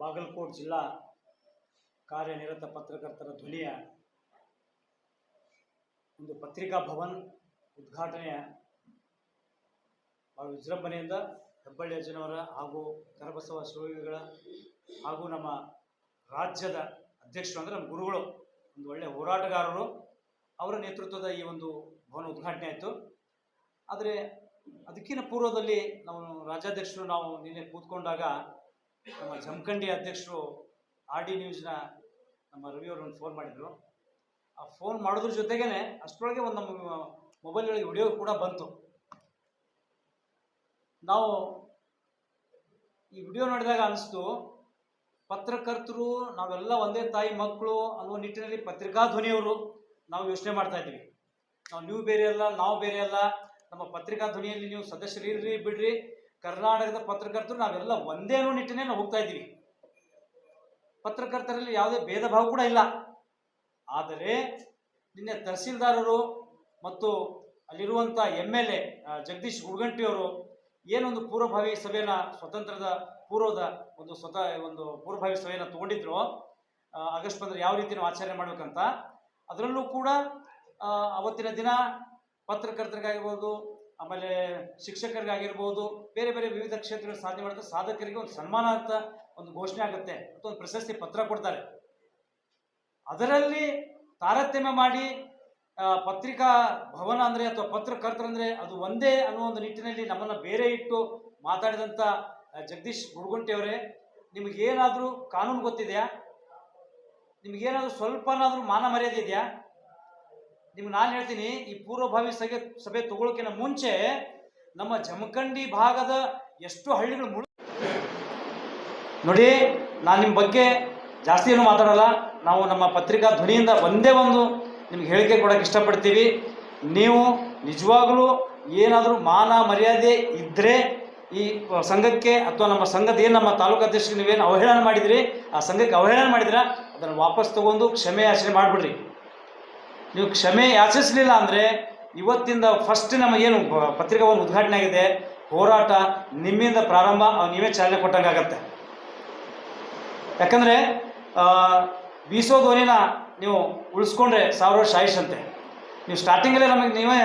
ಬಾಗಲಕೋಟ್ ಜಿಲ್ಲಾ ಕಾರ್ಯನಿರತ ಪತ್ರಕರ್ತರ ಧ್ವನಿಯ ಒಂದು ಪತ್ರಿಕಾ ಭವನ್ ಉದ್ಘಾಟನೆಯ ಭಾಳ ವಿಜೃಂಭಣೆಯಿಂದ ಹೆಬ್ಬಳ್ಳಿ ಅಜ್ಜನವರ ಹಾಗೂ ಕರಬಸವ ಶಿವಯೋಗಿಗಳ ಹಾಗೂ ನಮ್ಮ ರಾಜ್ಯದ ಅಧ್ಯಕ್ಷರು ಅಂದರೆ ನಮ್ಮ ಗುರುಗಳು, ಒಂದು ಒಳ್ಳೆಯ ಹೋರಾಟಗಾರರು. ಅವರ ನೇತೃತ್ವದ ಈ ಒಂದು ಭವನ ಉದ್ಘಾಟನೆ ಆಯಿತು. ಆದರೆ ಅದಕ್ಕಿಂತ ಪೂರ್ವದಲ್ಲಿ ನಾವು ರಾಜ್ಯಾಧ್ಯಕ್ಷರು ನಾವು ನಿನ್ನೆ ಕೂತ್ಕೊಂಡಾಗ ನಮ್ಮ ಜಮಖಂಡಿ ಅಧ್ಯಕ್ಷರು ಆರ್ ಡಿ ನ್ಯೂಸ್ನ ನಮ್ಮ ರವಿ ಅವರು ಒಂದು ಫೋನ್ ಮಾಡಿದರು. ಆ ಫೋನ್ ಮಾಡೋದ್ರ ಜೊತೆಗೇನೆ ಅಷ್ಟರೊಳಗೆ ಒಂದು ನಮ್ಮ ಮೊಬೈಲ್ಗಳಿಗೆ ವಿಡಿಯೋ ಕೂಡ ಬಂತು. ನಾವು ಈ ವಿಡಿಯೋ ನೋಡಿದಾಗ ಅನಿಸ್ತು, ಪತ್ರಕರ್ತರು ನಾವೆಲ್ಲ ಒಂದೇ ತಾಯಿ ಮಕ್ಕಳು ಅನ್ನೋ ನಿಟ್ಟಿನಲ್ಲಿ ಪತ್ರಿಕಾ ಧ್ವನಿಯವರು ನಾವು ಯೋಚನೆ ಮಾಡ್ತಾ ಇದ್ದೀವಿ ನಾವು ನೀವು ಬೇರೆ ಅಲ್ಲ, ನಾವು ಬೇರೆ ಅಲ್ಲ, ನಮ್ಮ ಪತ್ರಿಕಾ ಧ್ವನಿಯಲ್ಲಿ ನೀವು ಸದಸ್ಯರು ಇರ್ರಿ ಬಿಡ್ರಿ ಕರ್ನಾಟಕದ ಪತ್ರಕರ್ತರು ನಾವೆಲ್ಲ ಒಂದೇ ಅನ್ನೋ ನಿಟ್ಟಿನೇ ನಾವು ಹೋಗ್ತಾ ಇದ್ದೀವಿ. ಪತ್ರಕರ್ತರಲ್ಲಿ ಯಾವುದೇ ಭೇದ ಭಾವ ಕೂಡ ಇಲ್ಲ. ಆದರೆ ನಿನ್ನೆ ತಹಸೀಲ್ದಾರರು ಮತ್ತು ಅಲ್ಲಿರುವಂಥ ಎಂ ಎಲ್ ಎ ಜಗದೀಶ್ ಗುಡ್ಗಂಟಿಯವರು ಏನೊಂದು ಪೂರ್ವಭಾವಿ ಸಭೆಯನ್ನು, ಸ್ವತಂತ್ರದ ಪೂರ್ವದ ಒಂದು ಸ್ವತಃ, ಒಂದು ಪೂರ್ವಭಾವಿ ಸಭೆಯನ್ನು ತಗೊಂಡಿದ್ರು ಆಗಸ್ಟ್ ಬಂದರೆ ಯಾವ ರೀತಿ ನಾವು ಆಚರಣೆ ಮಾಡ್ಬೇಕಂತ, ಅದರಲ್ಲೂ ಕೂಡ ಅವತ್ತಿನ ದಿನ ಪತ್ರಕರ್ತರಿಗಾಗಿರ್ಬೋದು ಆಮೇಲೆ ಶಿಕ್ಷಕರಿಗಾಗಿರ್ಬೋದು, ಬೇರೆ ಬೇರೆ ವಿವಿಧ ಕ್ಷೇತ್ರಗಳ ಸಾಧನೆ ಮಾಡಿದ ಸಾಧಕರಿಗೆ ಒಂದು ಸನ್ಮಾನ ಅಂತ ಒಂದು ಘೋಷಣೆ ಆಗುತ್ತೆ ಅಥವಾ ಒಂದು ಪ್ರಶಸ್ತಿ ಪತ್ರ ಕೊಡ್ತಾರೆ. ಅದರಲ್ಲಿ ತಾರತಮ್ಯ ಮಾಡಿ ಪತ್ರಿಕಾ ಭವನ ಅಂದರೆ ಅಥವಾ ಪತ್ರಕರ್ತರಂದ್ರೆ ಅದು ಒಂದೇ ಅನ್ನೋ ಒಂದು ನಿಟ್ಟಿನಲ್ಲಿ ನಮ್ಮನ್ನು ಬೇರೆ ಇಟ್ಟು ಮಾತಾಡಿದಂಥ ಜಗದೀಶ್ ಗುಡ್ಗುಂಟಿ ಅವರೇ ನಿಮಗೇನಾದರೂ ಕಾನೂನು ಗೊತ್ತಿದೆಯಾ? ನಿಮಗೇನಾದರೂ ಸ್ವಲ್ಪನಾದರೂ ಮಾನ ಮರ್ಯಾದೆ ಇದೆಯಾ? ನಿಮ್ಗೆ ನಾನು ಹೇಳ್ತೀನಿ, ಈ ಪೂರ್ವಭಾವಿ ಸಭೆ ಸಭೆ ತಗೊಳ್ಳೋಕ್ಕಿಂತ ಮುಂಚೆ ನಮ್ಮ ಜಮಖಂಡಿ ಭಾಗದ ಎಷ್ಟು ಹಳ್ಳಿಗಳು ಮುಳು ನೋಡಿ, ನಾನು ನಿಮ್ಮ ಬಗ್ಗೆ ಜಾಸ್ತಿ ಏನು ಮಾತಾಡಲ್ಲ. ನಾವು ನಮ್ಮ ಪತ್ರಿಕಾ ಧ್ವನಿಯಿಂದ ಒಂದೇ ಒಂದು ನಿಮ್ಗೆ ಹೇಳಿಕೆ ಕೊಡೋಕೆ ಇಷ್ಟಪಡ್ತೀವಿ. ನೀವು ನಿಜವಾಗಲೂ ಏನಾದರೂ ಮಾನ ಮರ್ಯಾದೆ ಇದ್ದರೆ ಈ ಸಂಘಕ್ಕೆ ಅಥವಾ ನಮ್ಮ ಸಂಘದ ಏನು ನಮ್ಮ ತಾಲೂಕು ಅಧ್ಯಕ್ಷರಿಗೆ ನೀವೇನು ಅವಹೇಳನ ಮಾಡಿದ್ರಿ, ಆ ಸಂಘಕ್ಕೆ ಅವಹೇಳನ ಮಾಡಿದ್ರ, ಅದನ್ನು ವಾಪಸ್ ತಗೊಂಡು ಕ್ಷಮೆ ಯಾಚನೆ ಮಾಡಿಬಿಡ್ರಿ. ನೀವು ಕ್ಷಮೆ ಯಾಚಿಸಲಿಲ್ಲ ಅಂದರೆ ಇವತ್ತಿಂದ ಫಸ್ಟ್ ನಮಗೇನು ಬ- ಪತ್ರಿಕಾ ಒಂದು ಉದ್ಘಾಟನೆ ಆಗಿದೆ. ಹೋರಾಟ ನಿಮ್ಮಿಂದ ಪ್ರಾರಂಭ ನೀವೇ ಚಾಲನೆ ಕೊಟ್ಟಂಗಾಗತ್ತೆ ಯಾಕಂದರೆ ಬೀಸೋ ಧ್ವನಿನ ನೀವು ಉಳಿಸ್ಕೊಂಡ್ರೆ ಸಾವಿರ ವರ್ಷ ಆಯುಷ್ ಅಂತೆ. ನೀವು ಸ್ಟಾರ್ಟಿಂಗಲ್ಲೇ ನಮಗೆ ನೀವೇ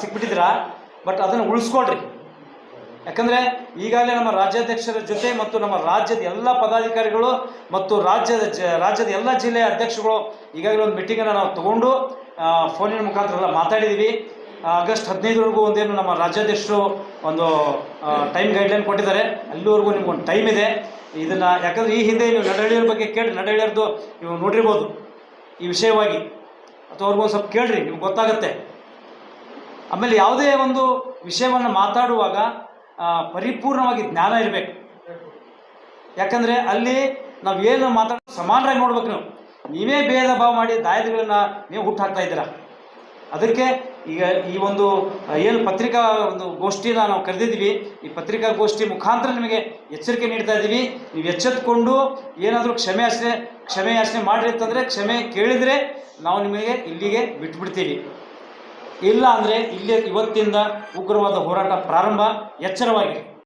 ಸಿಕ್ಬಿಟ್ಟಿದ್ದೀರಾ ಬಟ್ ಅದನ್ನು ಉಳಿಸ್ಕೊಳ್ರಿ. ಯಾಕಂದರೆ ಈಗಾಗಲೇ ನಮ್ಮ ರಾಜ್ಯಾಧ್ಯಕ್ಷರ ಜೊತೆ ಮತ್ತು ನಮ್ಮ ರಾಜ್ಯದ ಎಲ್ಲ ಪದಾಧಿಕಾರಿಗಳು ಮತ್ತು ರಾಜ್ಯದ ಜ, ರಾಜ್ಯದ ಎಲ್ಲ ಜಿಲ್ಲೆಯ ಅಧ್ಯಕ್ಷಗಳು ಈಗಾಗಲೇ ಒಂದು ಮೀಟಿಂಗನ್ನು ನಾವು ತಗೊಂಡು ಫೋನಿನ ಮುಖಾಂತರ ಎಲ್ಲ ಮಾತಾಡಿದ್ದೀವಿ ಆಗಸ್ಟ್ ಹದಿನೈದರವರೆಗೂ ಒಂದೇನು ನಮ್ಮ ರಾಜ್ಯಾಧ್ಯಕ್ಷರು ಒಂದು ಟೈಮ್ ಗೈಡ್ಲೈನ್ ಕೊಟ್ಟಿದ್ದಾರೆ. ಅಲ್ಲಿವರೆಗೂ ನಿಮ್ಗೊಂದು ಟೈಮ್ ಇದೆ. ಇದನ್ನು ಯಾಕಂದ್ರೆ ಈ ಹಿಂದೆ ನೀವು ನಡಹಳ್ಳಿಯವ್ರ ಬಗ್ಗೆ ಕೇಳಿ ನಡಹಳ್ಳಿಯವ್ರದ್ದು ನೀವು ನೋಡಿರ್ಬೋದು ಈ ವಿಷಯವಾಗಿ. ಅಥವಾ ಅವ್ರಿಗೊಂದು ಸ್ವಲ್ಪ ಕೇಳ್ರಿ, ನಿಮ್ಗೆ ಗೊತ್ತಾಗುತ್ತೆ. ಆಮೇಲೆ ಯಾವುದೇ ಒಂದು ವಿಷಯವನ್ನು ಮಾತಾಡುವಾಗ ಪರಿಪೂರ್ಣವಾಗಿ ಜ್ಞಾನ ಇರಬೇಕು. ಯಾಕಂದರೆ ಅಲ್ಲಿ ನಾವು ಏನು ಮಾತಾಡ ಸಮಾನರಾಗಿ ನೋಡ್ಬೇಕು ನೀವು. ನೀವೇ ಭೇದ ಭಾವ ಮಾಡಿ ದಾಯದಗಳನ್ನ ನೀವು ಹುಟ್ಟು ಹಾಕ್ತಾ ಇದ್ದೀರಾ. ಅದಕ್ಕೆ ಈಗ ಈ ಒಂದು ಏನು ಪತ್ರಿಕಾ ಒಂದು ಗೋಷ್ಠಿನ ನಾವು ಕರೆದಿದ್ದೀವಿ, ಈ ಪತ್ರಿಕಾ ಗೋಷ್ಠಿ ಮುಖಾಂತರ ನಿಮಗೆ ಎಚ್ಚರಿಕೆ ನೀಡ್ತಾ ಇದ್ದೀವಿ. ನೀವು ಎಚ್ಚೆತ್ಕೊಂಡು ಏನಾದರೂ ಕ್ಷಮೆ ಕ್ಷಮೆಯಾಚನೆ ಕ್ಷಮೆ ಮಾಡಿರಿ ಅಂತಂದರೆ, ಕ್ಷಮೆ ಕೇಳಿದರೆ ನಾವು ನಿಮಗೆ ಇಲ್ಲಿಗೆ ಬಿಟ್ಬಿಡ್ತೀವಿ. ಇಲ್ಲ ಅಂದರೆ ಇಲ್ಲೇ ಇವತ್ತಿಂದ ಉಗ್ರವಾದ ಹೋರಾಟ ಪ್ರಾರಂಭ ಎಚ್ಚರವಾಗಿರಿ